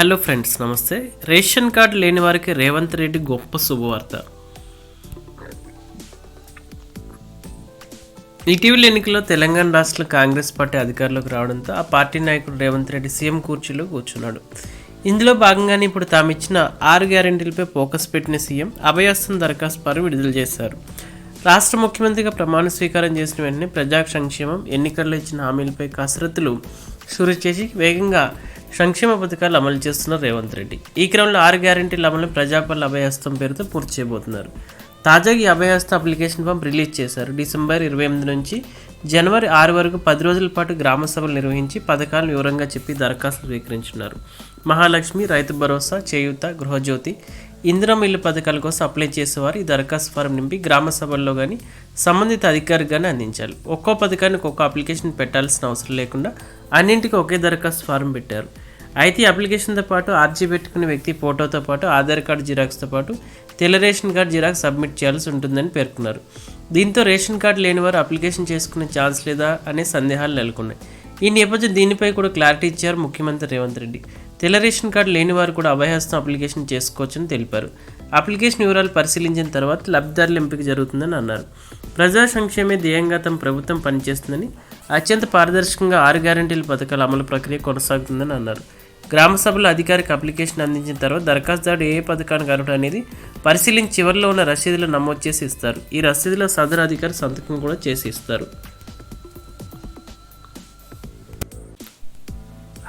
Hello friends నమస్తే. Ration card లేని వారికి రేవంత్ రెడ్డి గొప్ప శుభవార్త. ఇటీవల ఎన్నికల్లో తెలంగాణ రాష్ట్ర కాంగ్రెస్ పార్టీ అధికారంలోకి రావడంతో ఆ పార్టీ నాయకుడు రేవంత్ రెడ్డి సీఎం కుర్చీలో కూర్చున్నాడు. ఇందులో భాగంగానే ఇప్పుడు తాము ఇచ్చిన ఆరు గ్యారెంటీలపై ఫోకస్ పెట్టిన సీఎం అభయాస్తం దరఖాస్తు పరు విడుదల చేశారు. రాష్ట్ర ముఖ్యమంత్రిగా ప్రమాణ స్వీకారం చేసిన వెంటనే ప్రజా సంక్షేమం ఎన్నికల్లో ఇచ్చిన హామీలపై కసరత్తులు షురు చేసి వేగంగా సంక్షేమ పథకాలు అమలు చేస్తున్న రేవంత్ రెడ్డి. ఈ క్రమంలో ఆరు గ్యారెంటీల అమలు ప్రజాపాలన అభయహస్తం పేరుతో పూర్తి చేయబోతున్నారు. తాజాగా ఈ అభయహస్త అప్లికేషన్ ఫామ్ రిలీజ్ చేశారు. డిసెంబర్ ఇరవై ఎనిమిది నుంచి జనవరి ఆరు వరకు పది రోజుల పాటు గ్రామ సభలు నిర్వహించి పథకాలను వివరంగా చెప్పి దరఖాస్తులు స్వీకరించున్నారు. మహాలక్ష్మి రైతు భరోసా చేయూత గృహజ్యోతి ఇందిరం ఇల్లు పథకాల కోసం అప్లై చేసేవారు. ఈ దరఖాస్తు ఫారం నింపి గ్రామ సభల్లో కానీ సంబంధిత అధికారికి కానీ అందించాలి. ఒక్కో పథకానికి ఒక్కో అప్లికేషన్ పెట్టాల్సిన అవసరం లేకుండా అన్నింటికి ఒకే దరఖాస్తు ఫారం పెట్టారు. అయితే ఈ అప్లికేషన్తో పాటు ఆర్జీ పెట్టుకునే వ్యక్తి ఫోటోతో పాటు ఆధార్ కార్డు జిరాక్స్తో పాటు తెల్ల రేషన్ కార్డు జిరాక్స్ సబ్మిట్ చేయాల్సి ఉంటుందని పేర్కొన్నారు. దీంతో రేషన్ కార్డు లేని వారు అప్లికేషన్ చేసుకునే ఛాన్స్ లేదా అనే సందేహాలు నెలకొన్నాయి. ఈ నేపథ్యం దీనిపై కూడా క్లారిటీ ఇచ్చారు ముఖ్యమంత్రి రేవంత్ రెడ్డి. తెల్ల రేషన్ కార్డు లేని వారు కూడా అభయహస్తం అప్లికేషన్ చేసుకోవచ్చని తెలిపారు. అప్లికేషన్ వివరాలు పరిశీలించిన తర్వాత లబ్ధిదారుల ఎంపిక జరుగుతుందని అన్నారు. ప్రజా సంక్షేమే ధ్యేయంగా తమ ప్రభుత్వం పనిచేస్తుందని అత్యంత పారదర్శకంగా ఆరు గ్యారంటీల పథకాల అమలు ప్రక్రియ కొనసాగుతుందని అన్నారు. గ్రామ సభలో అధికారికి అప్లికేషన్ అందించిన తర్వాత దరఖాస్తుదారుడు ఏ పథకానికి అర్హుడు అనేది పరిశీలించి చివరిలో ఉన్న రసీదులు నమోదు చేసి ఇస్తారు. ఈ రసీదులో సదరు అధికారి సంతకం కూడా చేసి ఇస్తారు.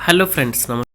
హలో ఫ్రెండ్స్ నమస్తే.